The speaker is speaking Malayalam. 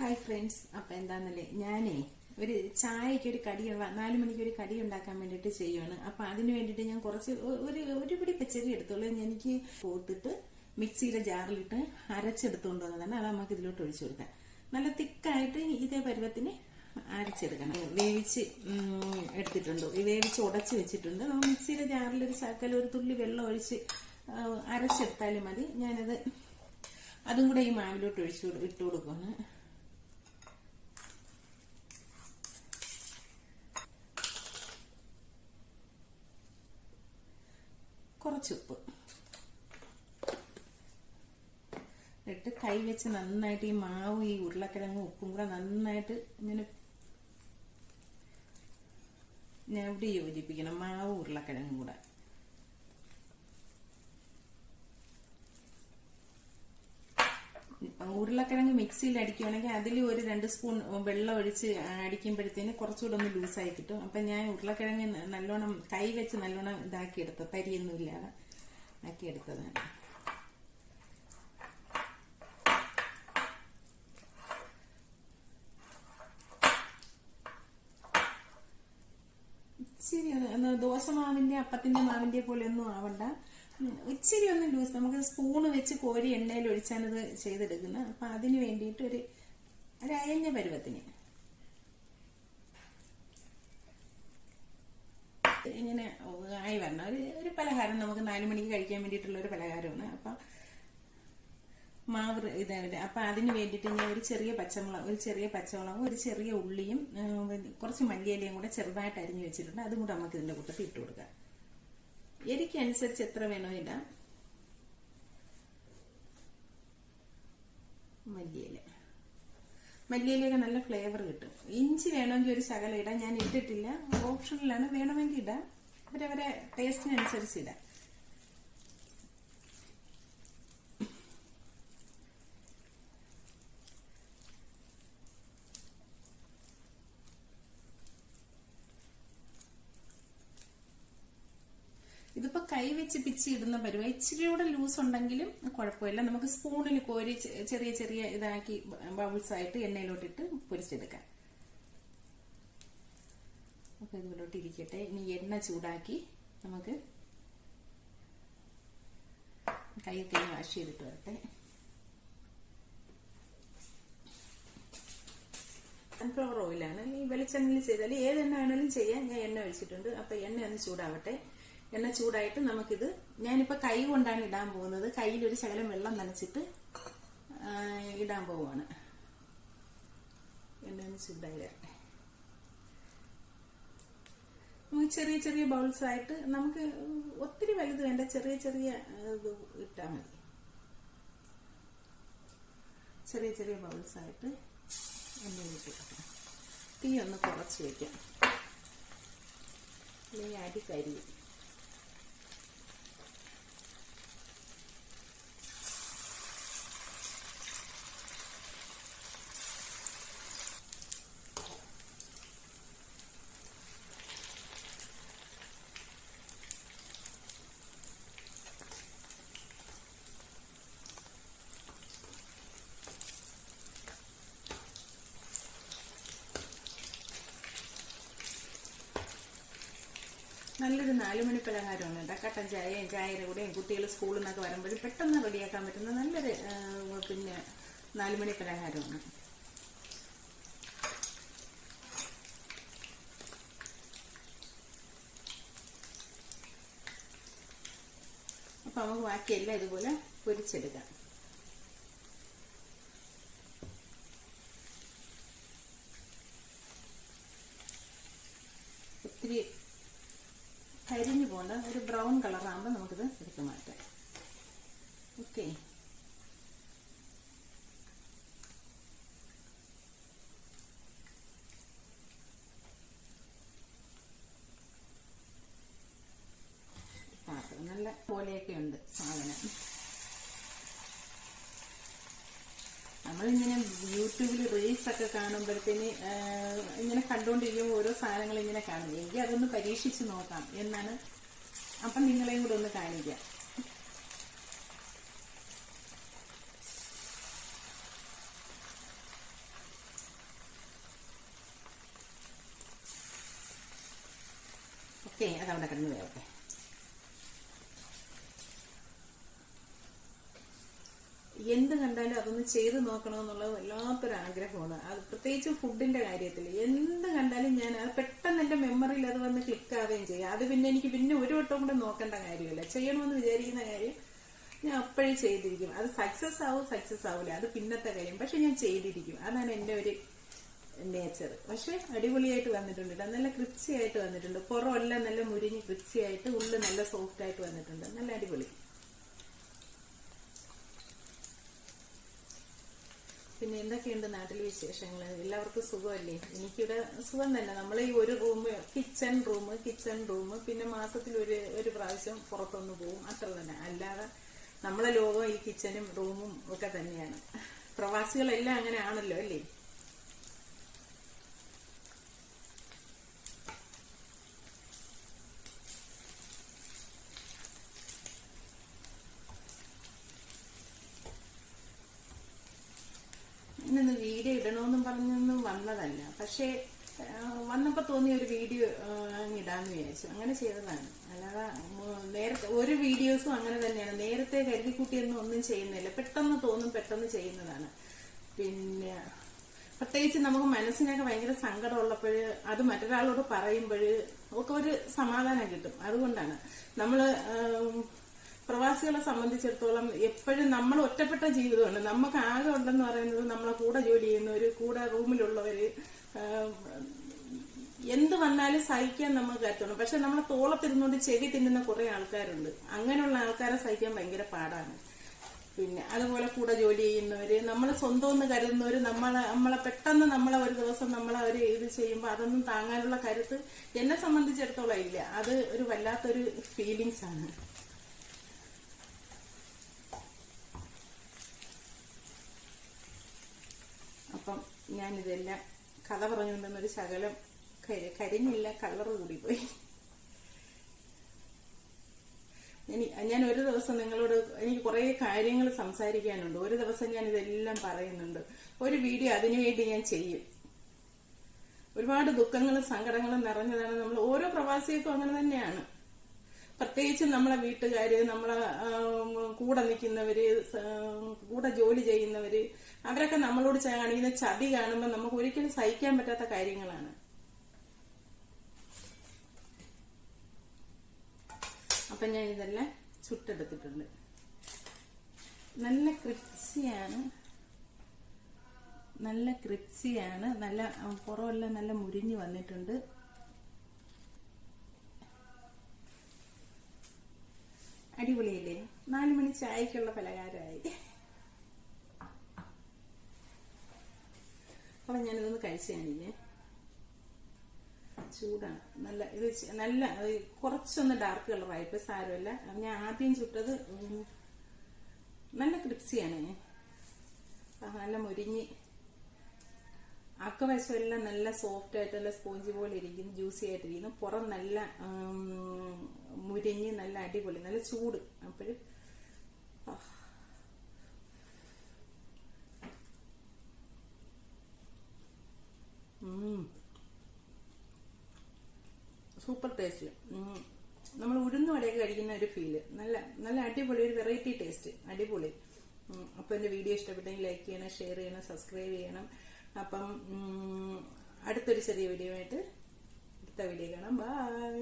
ഹായ് ഫ്രണ്ട്സ് അപ്പം എന്താണെന്നല്ലേ ഞാനേ ഒരു ചായക്ക് ഒരു കടി നാല് മണിക്ക് ഒരു കടി ഉണ്ടാക്കാൻ വേണ്ടിയിട്ട് ചെയ്യുവാണ്. അപ്പം അതിന് വേണ്ടിയിട്ട് ഞാൻ കുറച്ച് ഒരു ഒരു പിടി പച്ചരി എടുത്തോളൂ. എനിക്ക് പോട്ടിട്ട് മിക്സിയിലെ ജാറിലിട്ട് അരച്ചെടുത്തുകൊണ്ട് വന്നതാണ്. അത് നമുക്ക് ഇതിലോട്ട് ഒഴിച്ചു കൊടുക്കാം. നല്ല തിക്കായിട്ട് ഇതേ പരുവത്തിന് അരച്ചെടുക്കണം. വേവിച്ച് എടുത്തിട്ടുണ്ട്. വേവിച്ച് ഉടച്ച് വെച്ചിട്ടുണ്ട്. മിക്സിയിലെ ജാറിൽ ഒരു ശകലം ഒരു തുള്ളി വെള്ളം ഒഴിച്ച് അരച്ചെടുത്താലും മതി. ഞാനത് അതും കൂടെ ഈ മാവിലോട്ട് ഒഴിച്ചു ഇട്ട് കൊടുക്കുകയാണ് കുറച്ച് ഉപ്പ് ഇട്ട് കൈ വെച്ച് നന്നായിട്ട് ഈ മാവും ഈ ഉരുളക്കിഴങ്ങും ഉപ്പും കൂടെ നന്നായിട്ട് ഇങ്ങനെ ഞാൻ ഇവിടെ യോജിപ്പിക്കണം. മാവും ഉരുളക്കിഴങ്ങും കൂടെ. ഉരുളക്കിഴങ്ങ് മിക്സിയിൽ അടിക്കുകയാണെങ്കിൽ അതിൽ ഒരു രണ്ട് സ്പൂൺ വെള്ളം ഒഴിച്ച് അടിക്കുമ്പോഴത്തേന് കുറച്ചുകൂടെ ഒന്ന് ലൂസായി കിട്ടും. അപ്പം ഞാൻ ഉരുളക്കിഴങ്ങ് നല്ലോണം കൈ വെച്ച് നല്ലോണം ഇതാക്കി എടുത്ത തരിയൊന്നും ഇല്ലാതെ ആക്കി ശരി അത് ദോശ മാവിന്റെ അപ്പത്തിന്റെ മാവിന്റെ പോലെ ഒന്നും ആവണ്ട. ഇച്ചിരി ഒന്ന് ലൂസ്. നമുക്ക് സ്പൂൺ വെച്ച് കോരി എണ്ണയിൽ ഒഴിച്ചാണിത് ചെയ്തെടുക്കുന്നത്. അപ്പം അതിന് വേണ്ടിയിട്ട് ഒരു ഒരു അയഞ്ഞ പരുവത്തിന്. ഇങ്ങനെ ആയി വരണം. ഒരു ഒരു പലഹാരം നമുക്ക് നാല് മണിക്ക് കഴിക്കാൻ വേണ്ടിയിട്ടുള്ള ഒരു പലഹാരമാണ്. അപ്പം മാവ് ഇതായിട്ട് അപ്പം അതിന് വേണ്ടിയിട്ട് ഞാൻ ഒരു ചെറിയ പച്ചമുളക് ഒരു ചെറിയ പച്ചമുളകും ഒരു ചെറിയ ഉള്ളിയും കുറച്ച് മല്ലിയിലയും കൂടെ ചെറുതായിട്ട് അരിഞ്ഞു വെച്ചിട്ടുണ്ട്. അതും കൂടെ നമുക്ക് ഇതിന്റെ കൂട്ടത്തിൽ ഇട്ട് കൊടുക്കാം. എരിക്ക് അനുസരിച്ച് എത്ര വേണോ ഇടാം. മല്ലിയില. മല്ലിയിലൊക്കെ നല്ല ഫ്ലേവർ കിട്ടും. ഇഞ്ചി വേണമെങ്കിൽ ഒരു ശകലം ഇടാം. ഞാൻ ഇട്ടിട്ടില്ല. ഓപ്ഷനിലാണ് വേണമെങ്കിൽ ഇടാം. അവരവരെ ടേസ്റ്റിനനുസരിച്ച് ഇടാം. കൈ വെച്ച് പിച്ചിടുന്ന പരുവ ഇച്ചിരി കൂടെ ലൂസ് ഉണ്ടെങ്കിലും കുഴപ്പമില്ല. നമുക്ക് സ്പൂണിൽ കോരി ചെറിയ ചെറിയ ഇതാക്കി ബൗൾസ് ആയിട്ട് എണ്ണയിലോട്ടിട്ട് പൊരിച്ചെടുക്കാം. അപ്പൊ ഇതിലോട്ട് ഇരിക്കട്ടെ. ഇനി എണ്ണ ചൂടാക്കി നമുക്ക് കൈയൊക്കെ വാഷ് ചെയ്തിട്ട് വരട്ടെ. സൺഫ്ലവർ ഓയിലാണ് ഈ വെളിച്ചെണ്ണയിൽ ചെയ്താൽ ഏത് എണ്ണ വേണമെങ്കിലും ചെയ്യാം. ഞാൻ എണ്ണ ഒഴിച്ചിട്ടുണ്ട്. അപ്പൊ എണ്ണ ഒന്ന് ചൂടാവട്ടെ. എണ്ണ ചൂടായിട്ട് നമുക്കിത് ഞാനിപ്പോ കൈ കൊണ്ടാണ് ഇടാൻ പോകുന്നത്. കയ്യിൽ ഒരു ശകലം വെള്ളം നനച്ചിട്ട് ഇടാൻ പോവാണ്. എണ്ണ ചൂടായി വരട്ടെ. ചെറിയ ചെറിയ ബൗൾസ് ആയിട്ട് നമുക്ക് ഒത്തിരി വലുത് വേണ്ട ചെറിയ ചെറിയ ഇത് ഇട്ടാൽ മതി. ചെറിയ ചെറിയ ബൗൾസ് ആയിട്ട് എണ്ണ തീ ഒന്ന് കുറച്ച് വെക്കാം. അല്ലെങ്കിൽ അരി കരിയും. നല്ലൊരു നാലുമണി പലഹാരമാണ് കേട്ടോ. കട്ടൻ ചായയും ചായയുടെ കൂടെയും കുട്ടികൾ സ്കൂളിൽ നിന്നൊക്കെ വരുമ്പോൾ പെട്ടെന്ന് റെഡിയാക്കാൻ പറ്റുന്ന നല്ലൊരു പിന്നെ നാലുമണി പലഹാരമാണ്. അപ്പൊ നമുക്ക് ബാക്കിയെല്ലാം ഇതുപോലെ പൊരിച്ചെടുക്കാം. ഒത്തിരി കരിഞ്ഞു പോകേണ്ട ഒരു ബ്രൗൺ കളറാകുമ്പോൾ നമുക്കിത് എടുത്ത് മാറ്റാം. ഓക്കെ. നമ്മളിങ്ങനെ യൂട്യൂബിൽ റീൽസ് ഒക്കെ കാണുമ്പോഴത്തേന് ഇങ്ങനെ കണ്ടുകൊണ്ടിരിക്കുമ്പോൾ ഓരോ സാധനങ്ങൾ ഇങ്ങനെ കാണും. എങ്കിൽ അതൊന്ന് പരീക്ഷിച്ച് നോക്കാം എന്നാണ്. അപ്പം നിങ്ങളെയും കൂടെ ഒന്ന് കാണിക്കാം. ഓക്കെ അതവിടെ കിടന്ന് ഓക്കെ എന്ത് കണ്ടാലും അതൊന്ന് ചെയ്ത് നോക്കണമെന്നുള്ളത് വല്ലാത്തൊരു ആഗ്രഹമാണ്. അത് പ്രത്യേകിച്ച് ഫുഡിന്റെ കാര്യത്തിൽ. എന്ത് കണ്ടാലും ഞാൻ അത് പെട്ടെന്ന് എന്റെ മെമ്മറിയിൽ അത് വന്ന് ക്ലിക്ക് ആവുകയും ചെയ്യും. അത് പിന്നെ എനിക്ക് പിന്നെ ഒരു വട്ടം കൂടെ നോക്കേണ്ട കാര്യമില്ല. ചെയ്യണമെന്ന് വിചാരിക്കുന്ന കാര്യം ഞാൻ അപ്പോഴേ ചെയ്തിരിക്കും. അത് സക്സസ് ആവും സക്സസ് ആവില്ല അത് പിന്നത്തെ കാര്യം. പക്ഷെ ഞാൻ ചെയ്തിരിക്കും. അതാണ് എന്റെ ഒരു നേച്ചർ പക്ഷെ അടിപൊളിയായിട്ട് വന്നിട്ടുണ്ട്. കേട്ടോ നല്ല ക്രിപ്സിയായിട്ട് വന്നിട്ടുണ്ട്. പുറമെല്ലാം നല്ല മുരിഞ്ഞ് ക്രിപ്സിയായിട്ട് ഉള്ളു നല്ല സോഫ്റ്റ് ആയിട്ട് വന്നിട്ടുണ്ട്. നല്ല അടിപൊളി. പിന്നെ എന്തൊക്കെയുണ്ട് നാട്ടിലെ വിശേഷങ്ങൾ എല്ലാവർക്കും സുഖമല്ലേ? എനിക്കിവിടെ സുഖം തന്നെ. നമ്മൾ ഈ ഒരു room kitchen room kitchen room പിന്നെ മാസത്തിൽ ഒരു ഒരു പ്രാവശ്യം പുറത്തൊന്ന് പോവും. അത്ര തന്നെ. അല്ലാതെ നമ്മളെ ലോകം ഈ കിച്ചനും റൂമും ഒക്കെ തന്നെയാണ്. പ്രവാസികളെല്ലാം അങ്ങനെ ആണല്ലോ അല്ലേ ഇന്നൊന്ന് വീഡിയോ പറഞ്ഞൊന്നും വന്നതല്ല. പക്ഷേ വന്നപ്പോൾ വന്നപ്പോ തോന്നിയ ഒരു വീഡിയോ ഇടാന്ന് വിചാരിച്ചു. അങ്ങനെ ചെയ്തതാണ്. അല്ലാതെ നേരത്തെ ഒരു വീഡിയോസും അങ്ങനെ തന്നെയാണ്. നേരത്തെ കരുതി കൂട്ടിയൊന്നും ഒന്നും ചെയ്യുന്നില്ല. പെട്ടെന്ന് തോന്നും പെട്ടെന്ന് ചെയ്യുന്നതാണ്. പിന്നെ പ്രത്യേകിച്ച് നമുക്ക് മനസ്സിനൊക്കെ ഭയങ്കര സങ്കടമുള്ളപ്പോൾ അത് മറ്റൊരാളോട് പറയുമ്പോൾ ഒക്കെ ഒരു സമാധാനം കിട്ടും. അതുകൊണ്ടാണ്. നമ്മൾ ആം, പ്രവാസികളെ സംബന്ധിച്ചിടത്തോളം എപ്പോഴും നമ്മൾ ഒറ്റപ്പെട്ട ജീവിതമാണ് നമുക്ക് ആകെ ഉണ്ടെന്ന് പറയുന്നത് നമ്മളെ കൂടെ ജോലി ചെയ്യുന്നവര് കൂടെ റൂമിലുള്ളവര് എന്ത് വന്നാലും സഹിക്കാൻ നമുക്ക് പറ്റണം. പക്ഷെ നമ്മളെ തോളത്തിരുന്നുകൊണ്ട് ചെവി തിന്നുന്ന കുറെ ആൾക്കാരുണ്ട്. അങ്ങനെയുള്ള ആൾക്കാരെ സഹിക്കാൻ ഭയങ്കര പാടാണ്. പിന്നെ അതുപോലെ കൂടെ ജോലി ചെയ്യുന്നവര് നമ്മളെ സ്വന്തം എന്ന് കരുതുന്നവര് നമ്മളെ നമ്മളെ പെട്ടെന്ന് നമ്മളെ ഒരു ദിവസം നമ്മളെ ഒരു ഇത് ചെയ്യുമ്പോൾ അതൊന്നും താങ്ങാനുള്ള കരുത്ത് എന്നെ സംബന്ധിച്ചിടത്തോളം ഇല്ല. അത് ഒരു വല്ലാത്തൊരു ഫീലിങ്സ് ആണ്. അപ്പം ഞാനിതെല്ലാം കഥ പറഞ്ഞുകൊണ്ടിരുന്നൊരു ശകലം കരി- കരിഞ്ഞില്ല കളർ കൂടിപ്പോയി. ഞാൻ ഒരു ദിവസം നിങ്ങളോട് എനിക്ക് കുറെ കാര്യങ്ങൾ സംസാരിക്കാനുണ്ട്. ഒരു ദിവസം ഞാൻ ഇതെല്ലാം പറയുന്നുണ്ട്. ഒരു വീഡിയോ അതിനുവേണ്ടി ഞാൻ ചെയ്യും. ഒരുപാട് ദുഃഖങ്ങളും സങ്കടങ്ങളും നിറഞ്ഞതാണ് നമ്മൾ ഓരോ പ്രവാസികൾക്കും അങ്ങനെ തന്നെയാണ്. പ്രത്യേകിച്ച് നമ്മളെ വീട്ടുകാര് നമ്മളെ കൂടെ നിൽക്കുന്നവര് കൂടെ ജോലി ചെയ്യുന്നവര് അവരൊക്കെ നമ്മളോട് കാണിക്കുന്ന ചതി കാണുമ്പോൾ നമുക്ക് ഒരിക്കലും സഹിക്കാൻ പറ്റാത്ത കാര്യങ്ങളാണ്. അപ്പൊ ഞാൻ ഇതെല്ലാം ചുട്ടെടുത്തിട്ടുണ്ട്. നല്ല ക്രിപ്സിയാണ്. നല്ല ക്രിപ്സിയാണ്. നല്ല പുറമെല്ലാം നല്ല മുരിഞ്ഞു വന്നിട്ടുണ്ട്. അടിപൊളിയല്ലേ? നാലു മണി ചായക്കുള്ള പലഹാരമായി. അപ്പൊ ഞാനിതൊന്ന് കഴിച്ചേ ചൂടാണ്. നല്ല ഇത് നല്ല കുറച്ചൊന്ന് ഡാർക്ക് കളറായിട്ട് സാരമില്ല. ഞാൻ ആദ്യം ചുട്ടത് നല്ല ക്രിപ്സിയാണ് നല്ല മുരിഞ്ഞ് അക്കവശം എല്ലാം നല്ല സോഫ്റ്റ് ആയിട്ടുള്ള സ്പോഞ്ച് പോലെ ഇരിക്കുന്നു ജ്യൂസി ആയിട്ടിരിക്കുന്നു. പുറം നല്ല മുരിഞ്ഞ് നല്ല അടിപൊളി നല്ല ചൂട്. അപ്പോഴും സൂപ്പർ ടേസ്റ്റ് നമ്മൾ ഉഴുന്ന് വടയൊക്കെ കഴിക്കുന്ന ഒരു ഫീൽ നല്ല നല്ല അടിപൊളി ഒരു വെറൈറ്റി ടേസ്റ്റ് അടിപൊളി. അപ്പോൾ അപ്പൊ എന്റെ വീഡിയോ ഇഷ്ടപ്പെട്ടെങ്കിൽ ലൈക്ക് ചെയ്യണം ഷെയർ ചെയ്യണം സബ്സ്ക്രൈബ് ചെയ്യണം. അപ്പം അടുത്തൊരു ചെറിയ വീഡിയോ ആയിട്ട് അടുത്ത വീഡിയോ കാണാം. ബൈ